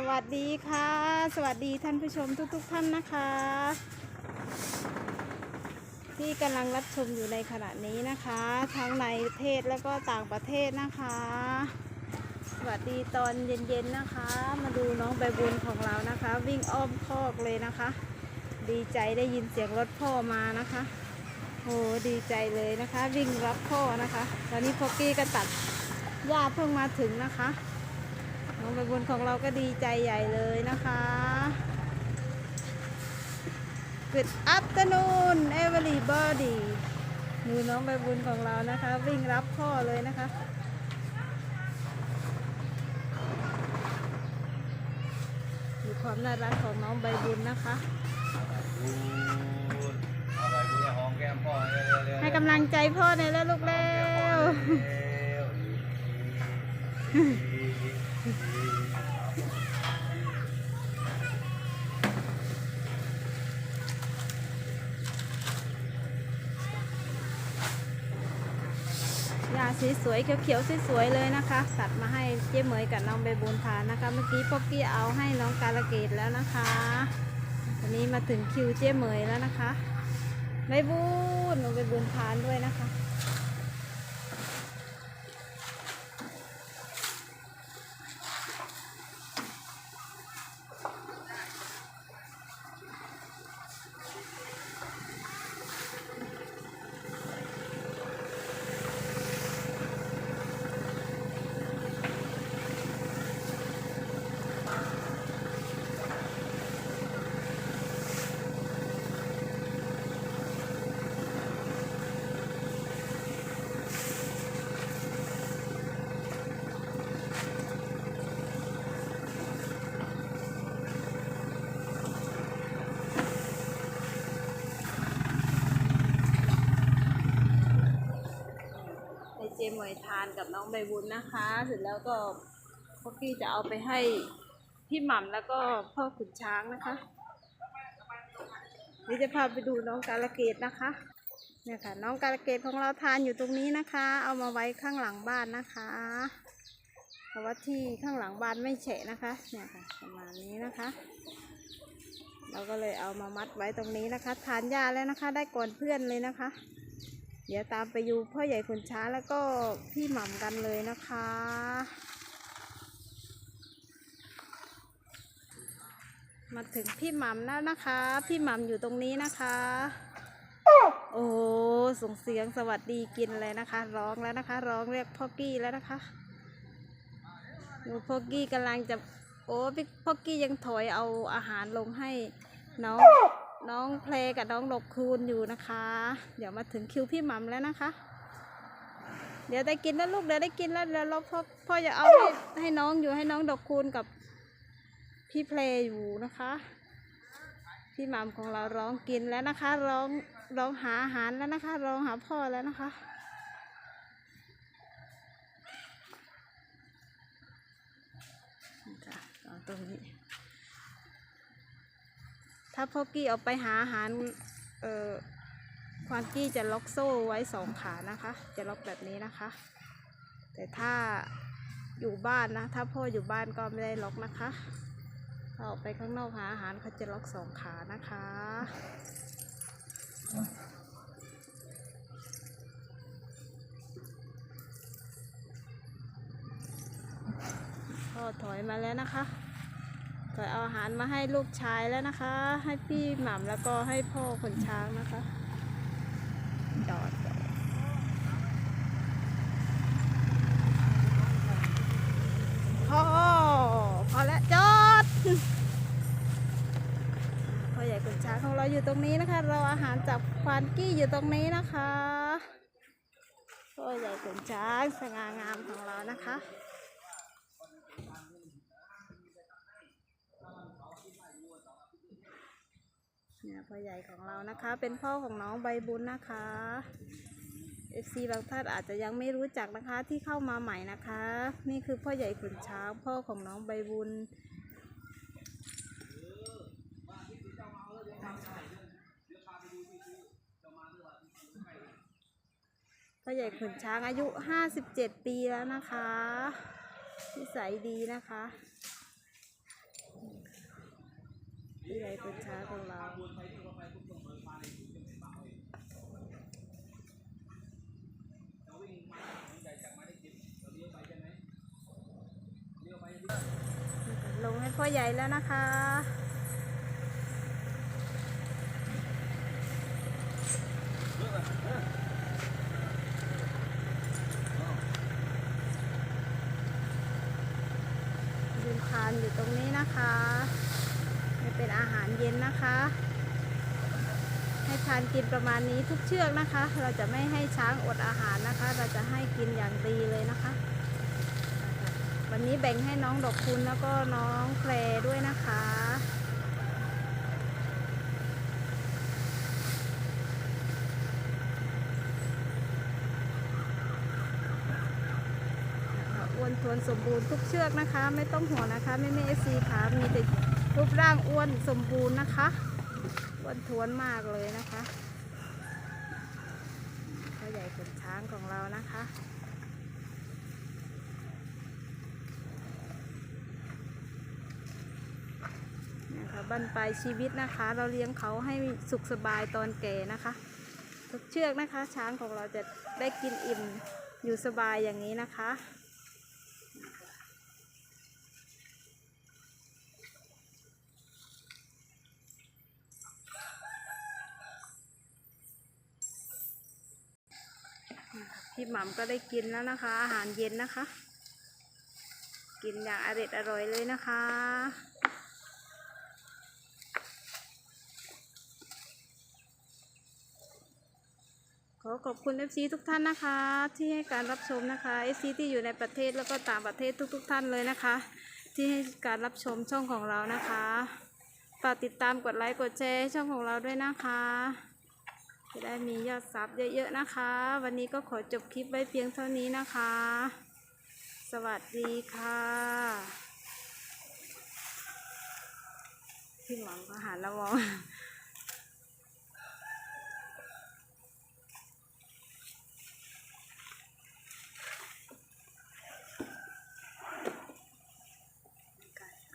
สวัสดีค่ะ สวัสดีท่านผู้ชมทุก ๆ ท่านนะคะ ที่กำลังรับชมอยู่ในขณะนี้นะคะ ทั้งในประเทศแล้วก็ต่างประเทศนะคะ สวัสดีตอนเย็นๆนะคะ มาดูน้องใบบุญของเรานะคะ วิ่งอ้อมคอกเลยนะคะ ดีใจได้ยินเสียงรถพ่อมานะคะโอ้ดีใจเลยนะคะ วิ่งรับพ่อนะคะ ตอนนี้พอกกี้ก็ตัดหญ้าเพิ่งมาถึงนะคะ ใบบุญของเราก็ดีใจใหญ่เลยนะคะ Good afternoon everybody ดูน้องใบบุญของเรานะคะ วิ่งรับพ่อเลยนะคะดูความน่ารักของน้องใบบุญนะคะบุญเอาไปบุญหอมแก้มพ่อเร็วๆๆให้กำลังใจพ่อในอยแล้วลูกเร็วห ญ้าสีสวยเขียวๆสวยๆเลยนะคะ ตัดมาให้เจ๊เหมยกับน้องใบบุญทานนะคะ เมื่อกี้ป๊อกกี้เอาให้น้องกาลเกตแล้วนะคะวันนี้มาถึงคิวเจ๊เหมยแล้วนะคะใบบุญน้องใบบุญทานด้วยนะคะ ให้เจมวยทานกับน้องใบบุญนะคะ เสร็จแล้วก็พ่อกี้จะเอาไปให้พี่หม่ำแล้วก็พ่อขุนช้างนะคะนี่จะพาไปดูน้องกาลเกตนะคะเนี่ยค่ะน้องกาลเกตของเราทานอยู่ตรงนี้นะคะ เอามาไว้ข้างหลังบ้านนะคะเพราะว่าที่ข้างหลังบ้านไม่แฉะนะคะเนี่ยค่ะประมาณนี้นะคะ เราก็เลยเอามามัดไว้ตรงนี้นะคะ ทานยาแล้วนะคะ ได้ก่อนเพื่อนเลยนะคะ เดี๋ยวตามไปดูพ่อใหญ่ขุนช้างแล้วก็พี่หม่ำกันเลยนะคะ มาถึงพี่หม่ำแล้วนะคะ พี่หม่ำอยู่ตรงนี้นะคะ โอ้ส่งเสียงสวัสดีกินเลยนะคะ ร้องแล้วนะคะ ร้องเรียกพ่อกี้แล้วนะคะดูพ่อกี้กำลังจะโอ้พ่อกี้ยังถอยเอาอาหารลงให้น้อง น้องเพลกับน้องดอกคูณอยู่นะคะ เดี๋ยวมาถึงคิวพี่หมัมแล้วนะคะ เดี๋ยวได้กินแล้วลูกเดี๋ยวได้กินแล้วเดี๋ยวเราพ่อพ่อจะเอาให้ให้น้องอยู่ให้น้องดอกคูณกับพี่เพลอยู่นะคะ พี่หมัมของเราร้องกินแล้วนะคะ ร้องร้องหาอาหารแล้วนะคะร้องหาพ่อแล้วนะคะตรงนี้ ถ้าพ่อกี้เอาไปหาอาหารเอ่อควานกี้จะล็อกโซ่ไว้สองขานะคะ จะล็อกแบบนี้นะคะ แต่ถ้าอยู่บ้านนะ ถ้าพ่ออยู่บ้านก็ไม่ได้ล็อกนะคะถ้าออกไปข้างนอกหาอาหารเขาจะล็อกสองขานะคะพ่อถอยมาแล้วนะคะ ก็เอาอาหารมาให้ลูกชายแล้วนะคะ ให้พี่หม่ำแล้วก็ให้พ่อขนช้างนะคะจอดจอดพ่อพอแล้วจอดพ่อใหญ่ขนช้างของเราอยู่ตรงนี้นะคะ เราอาหารจากควานกี้อยู่ตรงนี้นะคะพ่อใหญ่ขนช้างสง่างามของเรานะคะ เนี่ยพ่อใหญ่ของเรานะคะ เป็นพ่อของน้องใบบุญนะคะเอฟซีบางท่านอาจจะยังไม่รู้จักนะคะที่เข้ามาใหม่นะคะ นี่คือพ่อใหญ่ขุนช้างพ่อของน้องใบบุญพ่อใหญ่ขุนช้างอายุ 57 ปีแล้วนะคะนิสัยดีนะคะ ผู้ใหญ่เป็นช้าของเราลงให้พ่อใหญ่แล้วนะคะยืนทานอยู่ตรงนี้นะคะ เป็นอาหารเย็นนะคะ ให้ทานกินประมาณนี้ทุกเชือกนะคะ เราจะไม่ให้ช้างอดอาหารนะคะ เราจะให้กินอย่างดีเลยนะคะ วันนี้แบ่งให้น้องดอกคุณแล้วก็น้องแพรด้วยนะคะอ้วนทวนสมบูรณ์ทุกเชือกนะคะ ไม่ต้องห่วงนะคะ ไม่ไม่เอซีค่ะมีแต่ รูปร่างอ้วนสมบูรณ์นะคะอ้วนทวนมากเลยนะคะพ่อใหญ่ขนช้างของเรานะคะนะคะบั้นปลายชีวิตนะคะ เราเลี้ยงเขาให้สุขสบายตอนแก่นะคะ ทุกเชือกนะคะ ช้างของเราจะได้กินอิ่มอยู่สบายอย่างนี้นะคะ พี่หม่ำก็ได้กินแล้วนะคะ อาหารเย็นนะคะ กินอย่างอร่อยอร่อยเลยนะคะ ขอขอบคุณ FC ทุกท่านนะคะ ที่ให้การรับชมนะคะ FC ที่อยู่ในประเทศแล้วก็ต่างประเทศทุก ๆท่านเลยนะคะ ที่ให้การรับชมช่องของเรานะคะฝากติดตามกดไลค์กดแชร์ช่องของเราด้วยนะคะ จะได้มียอดซับเยอะๆนะคะ วันนี้ก็ขอจบคลิปไว้เพียงเท่านี้นะคะ สวัสดีค่ะพี่หมอมก็หันแล้วมอง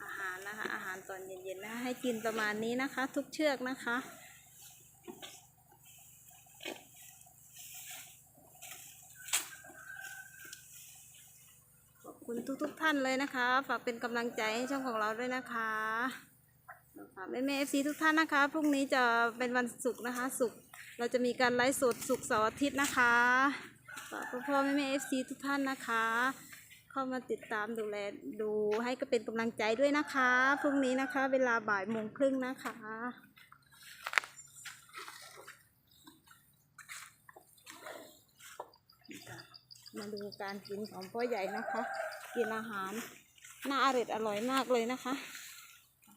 อาหารนะคะ อาหารตอนเย็นๆนะคะให้กินประมาณนี้นะคะ ทุกเชือกนะคะ ขอบ คุณทุกๆทท่านเลยนะคะ ฝากเป็นกำลังใจให้ช่องของเราด้วยนะคะฝากแม่แม่เอฟซีทุกท่านนะคะ พรุ่งนี้จะเป็นวันศุกร์นะคะศุกร์เราจะมีการไลฟ์สดศุกร์เสาร์อาทิตย์นะคะฝากพ่อพ่อแม่แม่เอฟซีทุกท่านนะคะ เข้ามาติดตามดูแลดูให้ก็เป็นกำลังใจด้วยนะคะ พรุ่งนี้นะคะ เวลาบ่ายโมงครึ่งนะคะมาดูการกินของพ่อใหญ่นะคะ กินอาหารน่าอร่อยอร่อยมากเลยนะคะ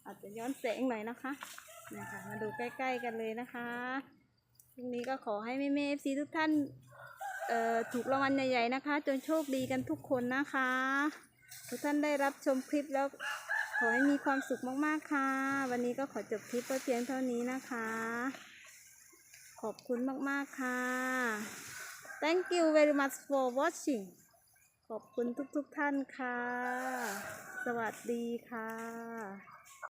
อาจจะย้อนแสงหน่อยนะคะเนี่ยค่ะมาดูใกล้ ๆ กันเลยนะคะพรุ่งนี้ก็ขอให้แม่แม่เอฟซีทุกท่านเอ่อถูกรางวัลใหญ่ๆนะคะ จนโชคดีกันทุกคนนะคะ ทุกท่านได้รับชมคลิปแล้วขอให้มีความสุขมากๆค่ะ วันนี้ก็ขอจบคลิปไว้เพียงเท่านี้นะคะ ขอบคุณมากๆค่ะ Thank you very much for watching ขอบคุณทุกๆทท่านค่ะ สวัสดีค่ะ